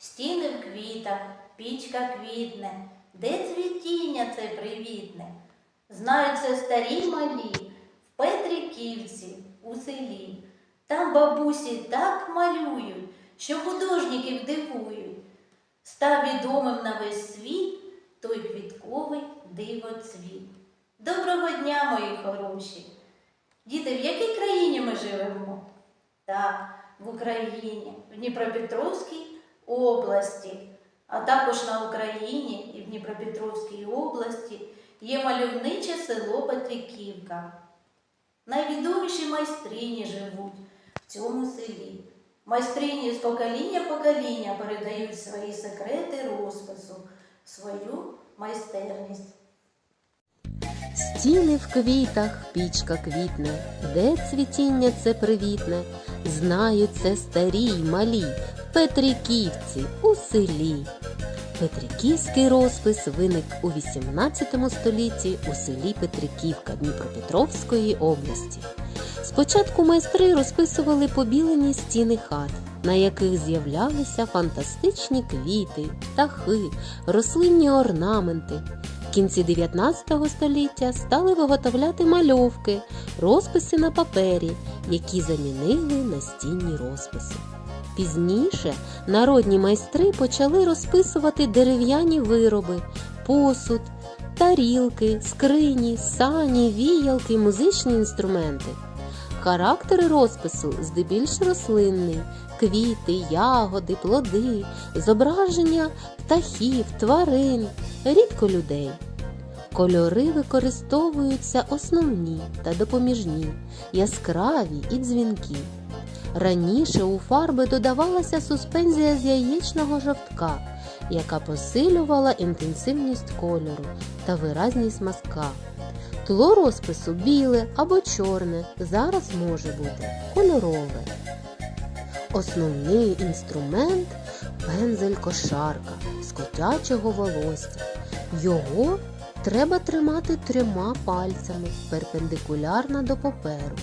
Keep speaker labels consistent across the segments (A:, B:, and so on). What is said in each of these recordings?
A: Стіни в квітах, пічка квітне, де цвітіння це привітне. Знають це старі малі, в Петриківці, у селі. Там бабусі так малюють, що художників дивують. Став відомим на весь світ той квітковий дивоцвіт. Доброго дня, мої хороші! Діти, в якій країні ми живемо? Так, в Україні, в Дніпропетровській області, а також на Україні і в Дніпропетровській області є мальовниче село Петриківка. Найвідоміші майстрині живуть в цьому селі. Майстрині з покоління покоління передають свої секрети розпису, свою майстерність.
B: Стіни в квітах, пічка квітне, де цвітіння це привітне, знають це старі й малі, Петриківці у селі. Петриківський розпис виник у 18 столітті у селі Петриківка Дніпропетровської області. Спочатку майстри розписували побілені стіни хат, на яких з'являлися фантастичні квіти, птахи, рослинні орнаменти. В кінці 19 століття стали виготовляти мальовки, розписи на папері, які замінили настінні розписи. Пізніше народні майстри почали розписувати дерев'яні вироби, посуд, тарілки, скрині, сані, віялки, музичні інструменти. Характер розпису здебільш рослинний, квіти, ягоди, плоди, зображення птахів, тварин, рідко людей. Кольори використовуються основні та допоміжні, яскраві і дзвінкі. Раніше у фарби додавалася суспензія з яєчного жовтка, яка посилювала інтенсивність кольору та виразність мазка. Тло розпису біле або чорне, зараз може бути кольорове. Основний інструмент пензель кошарка з котячого волосся. Його треба тримати трьома пальцями перпендикулярно до паперу.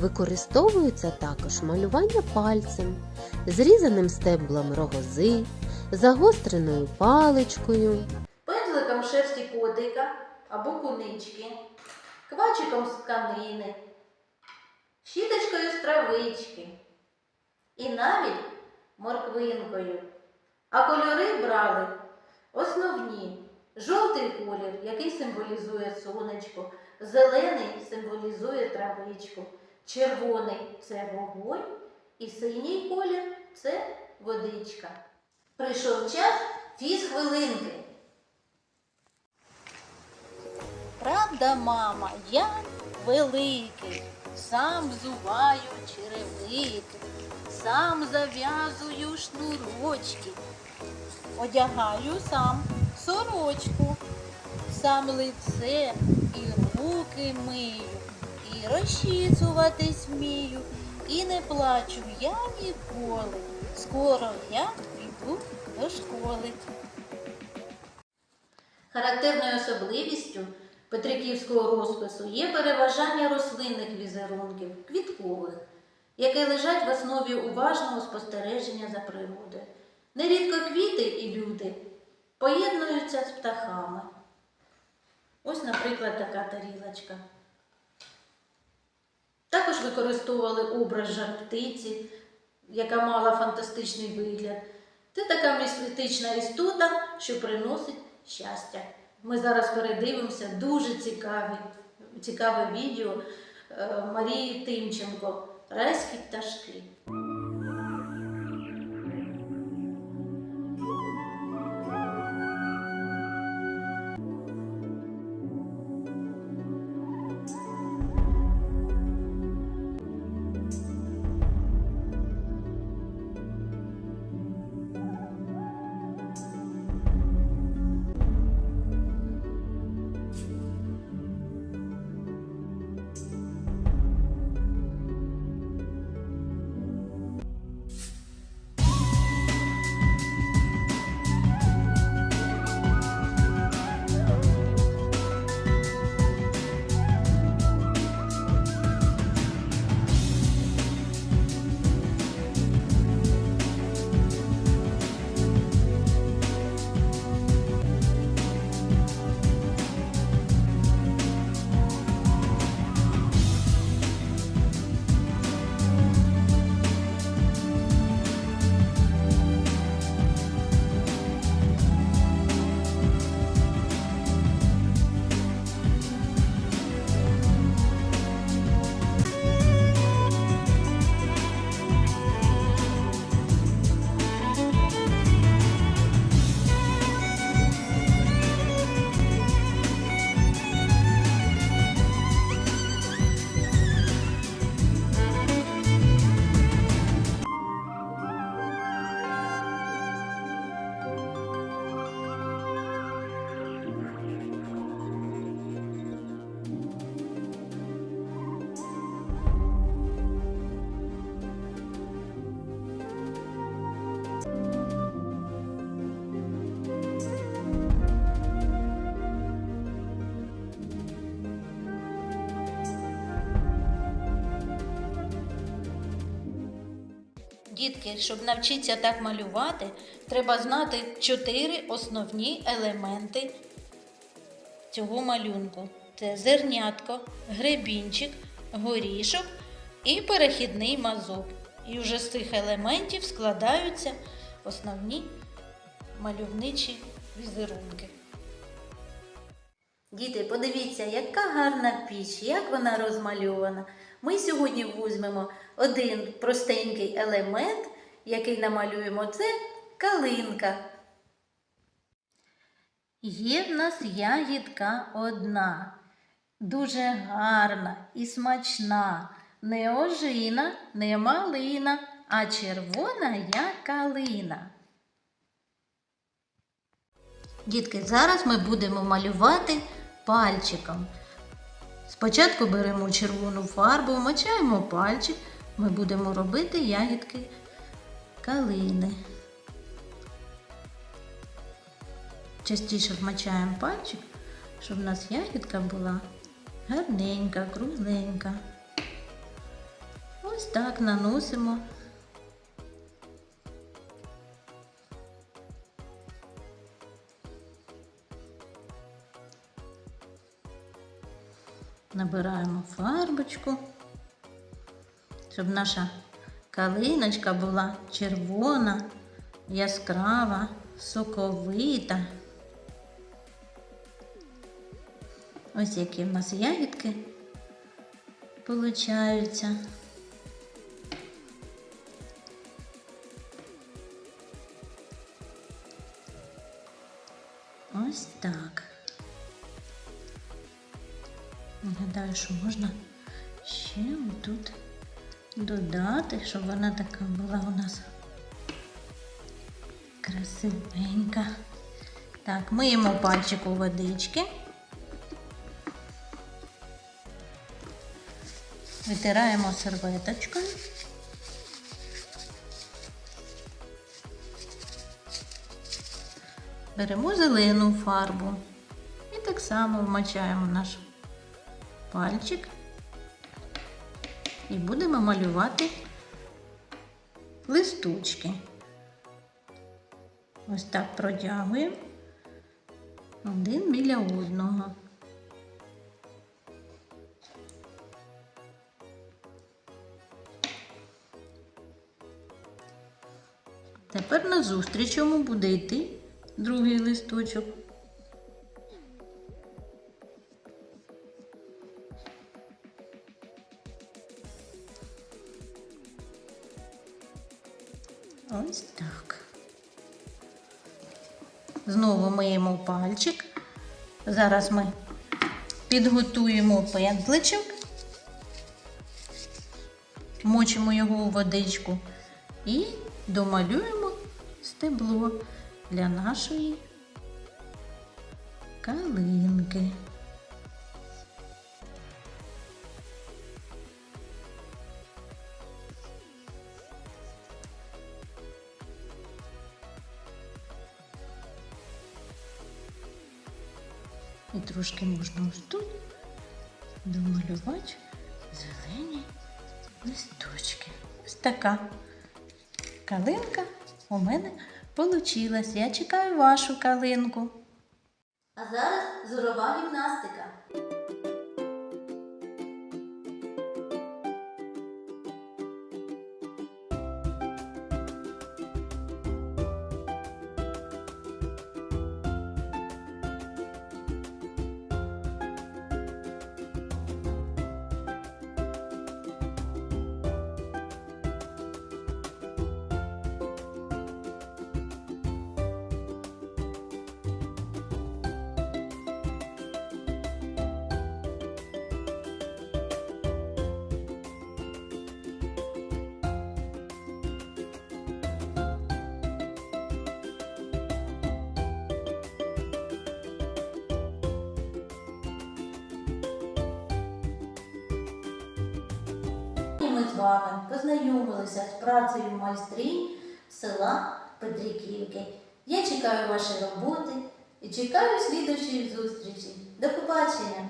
B: Використовується також малювання пальцем, зрізаним стеблом рогози, загостреною паличкою,
A: пензликом шерсті котика або кунички, квачиком з тканини, щіточкою з травички і навіть морквинкою. А кольори брали основні. Жовтий колір, який символізує сонечко, зелений символізує травичку, червоний це вогонь, і синій колір це водичка. Прийшов час фіз-хвилинки. Правда, мама, я великий, сам взуваю черевики, сам зав'язую шнурочки, одягаю сам сорочку, сам лице і руки мию, і розчісуватись вмію, і не плачу я ніколи. Скоро я піду до школи. Характерною особливістю Петриківського розпису є переважання рослинних візерунків, квіткових, які лежать в основі уважного спостереження за природою. Нерідко квіти і люди поєднуються з птахами. Ось, наприклад, така тарілочка. Також використовували образ жар птиці, яка мала фантастичний вигляд. Це така містична істота, що приносить щастя. Ми зараз передивимося дуже цікаве, цікаве відео е, Марії Тимченко Райські пташки. Дітки, щоб навчитися так малювати, треба знати чотири основні елементи цього малюнку. Це зернятко, гребінчик, горішок і перехідний мазок. І вже з цих елементів складаються основні мальовничі візерунки. Діти, подивіться, яка гарна піч, як вона розмальована. Ми сьогодні візьмемо один простенький елемент, який намалюємо, це калинка. Є в нас ягідка одна, дуже гарна і смачна, не ожина, не малина, а червона як калина. Дітки, зараз ми будемо малювати пальчиком. Спочатку беремо червону фарбу, вмочаємо пальчик, ми будемо робити ягідки калини. Частіше вмочаємо пальчик, щоб у нас ягідка була гарненька, кругленька. Ось так наносимо. Набираємо фарбочку, щоб наша калиночка була червона, яскрава, соковита. Ось які в нас ягідки получаються. Ось так. Гадаю, що можна ще тут додати, щоб вона така була у нас красивенька. Так, миємо пальчик у водички. Витираємо серветочкою. Беремо зелену фарбу і так само вмочаємо наш пальчик і будемо малювати листочки. Ось так протягуємо один біля одного. Тепер назустріч йому буде йти другий листочок. Ось так. Знову миємо пальчик. Зараз ми підготуємо пензличок, мочимо його у водичку і домалюємо стебло для нашої калинки. І трошки можна ось тут домалювати зелені листочки. Ось така калинка у мене получилась. Я чекаю вашу калинку. А зараз зорова гімнастика. Ми з вами познайомилися з працею майстринь села Петриківки. Я чекаю ваші роботи і чекаю слідчої зустрічі. До побачення!